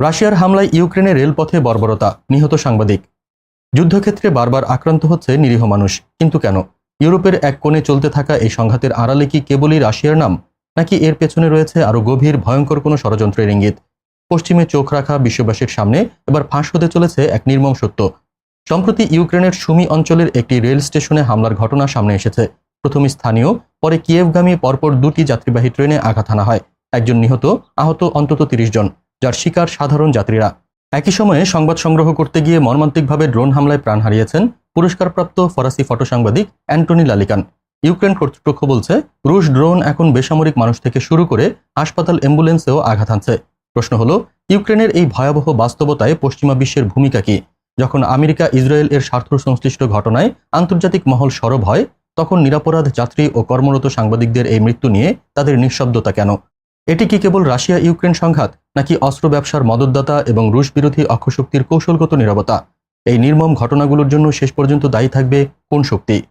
রাশিয়ার হামলায় ইউক্রেনে রেলপথে বর্বরতা, নিহত সাংবাদিক। যুদ্ধক্ষেত্রে বারবার আক্রান্ত হচ্ছে নিরীহ মানুষ, কিন্তু কেন? ইউরোপের এক কোণে চলতে থাকা এই সংঘাতের আড়ালে কি কেবলই রাশিয়ার নাম, নাকি এর পেছনে রয়েছে আরও গভীর, ভয়ঙ্কর কোনো ষড়যন্ত্রের ইঙ্গিত? পশ্চিমে চোখ রাখা বিশ্ববাসীর সামনে এবার ফাঁস হতে চলেছে এক নির্মম সত্য। সম্প্রতি ইউক্রেনের সুমি অঞ্চলের একটি রেল স্টেশনে হামলার ঘটনা সামনে এসেছে। প্রথমে স্থানীয়, পরে কিয়েভগামী পরপর দুটি যাত্রীবাহী ট্রেনে আঘাত হানা হয়। একজন নিহত, আহত অন্তত তিরিশ জন। যার শিকার সাধারণ যাত্রীরা। একই সময়ে সংবাদ সংগ্রহ করতে গিয়ে মর্মান্তিকভাবে ড্রোন হামলায় প্রাণ হারিয়েছেন পুরস্কারপ্রাপ্ত ফরাসি ফটো সাংবাদিক অ্যান্টনি লালিকান। ইউক্রেন কর্তৃপক্ষ বলছে, রুশ ড্রোন এখন বেসামরিক মানুষ থেকে শুরু করে হাসপাতাল অ্যাম্বুলেন্সেও আঘাত হানছে। প্রশ্ন হলো, ইউক্রেনের এই ভয়াবহ বাস্তবতায় পশ্চিমা বিশ্বের ভূমিকা কি? যখন আমেরিকা ইসরায়েল এর স্বার্থ সংশ্লিষ্ট ঘটনায় আন্তর্জাতিক মহল সরব হয়, তখন নিরাপরাধ যাত্রী ও কর্মরত সাংবাদিকদের এই মৃত্যু নিয়ে তাদের নিঃশব্দতা কেন? এটি কি কেবল রাশিয়া ইউক্রেন সংঘাত, নাকি অস্ত্র ব্যবসার মদতদাতা এবং রুশ বিরোধী অক্ষশক্তির কৌশলগত নিরবতা? এই নির্মম ঘটনাগুলোর জন্য শেষ পর্যন্ত দায়ী থাকবে কোন শক্তি?